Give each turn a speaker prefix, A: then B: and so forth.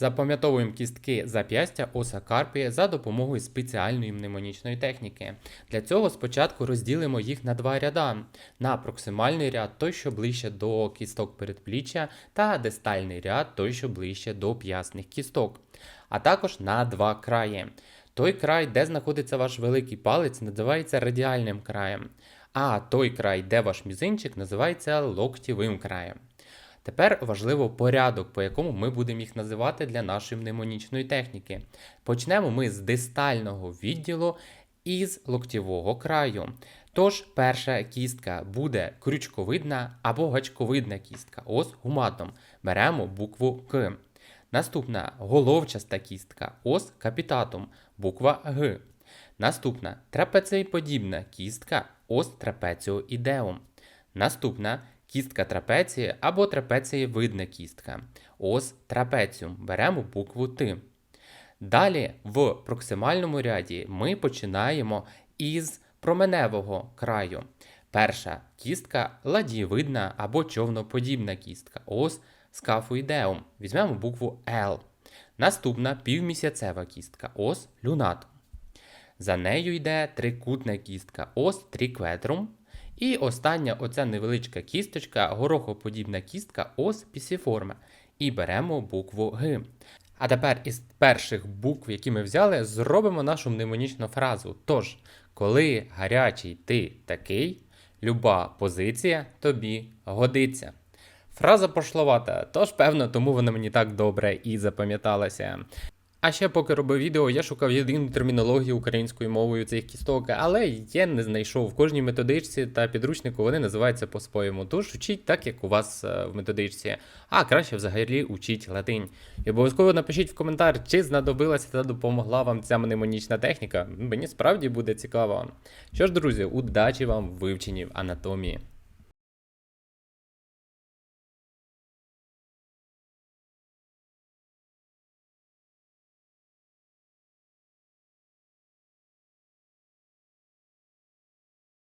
A: Запам'ятовуємо кістки зап'ястя оса карпії за допомогою спеціальної мнемонічної техніки. Для цього спочатку розділимо їх на два ряда: на проксимальний ряд той, що ближче до кісток передпліччя, та дистальний ряд той, що ближче до п'ясних кісток, а також на два краї. Той край, де знаходиться ваш великий палець, називається радіальним краєм, а той край, де ваш мізинчик, називається локтєвим краєм. Тепер важливо порядок, по якому ми будемо їх називати для нашої мнемонічної техніки. Почнемо ми з дистального відділу із локтєвого краю. Тож, перша кістка буде крючковидна або гачковидна кістка, ос гуматом. Беремо букву К. Наступна головчаста кістка, ос капітатум, буква Г. Наступна трапецеїподібна кістка, ос трапеціоідеум. Наступна кістка трапеції або трапецієвидна кістка. Ос трапеціум. Беремо букву Т. Далі в проксимальному ряді ми починаємо із променевого краю. Перша кістка ладієвидна або човноподібна кістка. Ос скафоїдеум. Візьмемо букву L. Наступна півмісяцева кістка. Ос люнатум. За нею йде трикутна кістка ос трикветрум. І остання оця невеличка кісточка, горохоподібна кістка ос пісіформа. І беремо букву Г. А тепер із перших букв, які ми взяли, зробимо нашу мнемонічну фразу. Тож, коли гарячий ти такий, люба позиція тобі годиться. Фраза пошловата, тож певно, тому вона мені так добре і запам'яталася. А ще поки робив відео, я шукав єдину термінологію українською мовою цих кісток, але я не знайшов. В кожній методичці та підручнику вони називаються по-своєму. Тож учіть так, як у вас е, в методичці, а краще взагалі учіть латинь. І обов'язково напишіть в коментар, чи знадобилася та допомогла вам ця мнемонічна техніка. Мені справді буде цікаво. Що ж, друзі, удачі вам в вивченні анатомії.